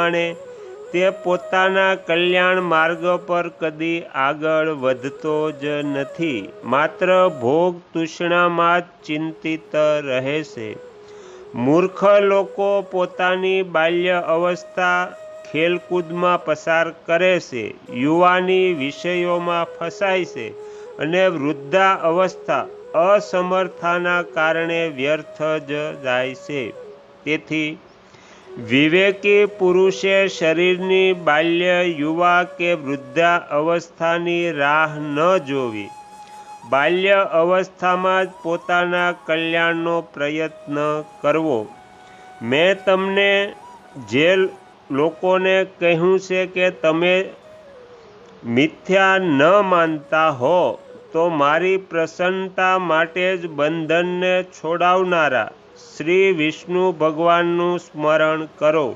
અને તે પોતાના કલ્યાણ માર્ગ પર કદી આગળ વધતો જ નથી. માત્ર ભોગ તૃષ્ણામાં જ ચિંતિત રહે છે મૂર્ખ લોકો પોતાની બાલ્ય અવસ્થા ખેલકૂદમાં પસાર કરે છે, યુવાની વિષયોમાં ફસાય છે અને વૃદ્ધા અવસ્થા અસમર્થાના કારણે વ્યર્થ જ જાય છે. તેથી વિવેકી પુરુષે શરીરની બાલ્ય, યુવા કે વૃદ્ધા અવસ્થાની રાહ ન જોવી. બાલ્ય અવસ્થામાં જ પોતાના કલ્યાણનો પ્રયત્ન કરવો. મેં તમને જે લોકોને કહ્યું છે કે તમે મિથ્યા ન માનતા હો, તો મારી પ્રસન્નતા માટે જ બંધનને છોડાવનારા શ્રી વિષ્ણુ ભગવાનનું સ્મરણ કરો.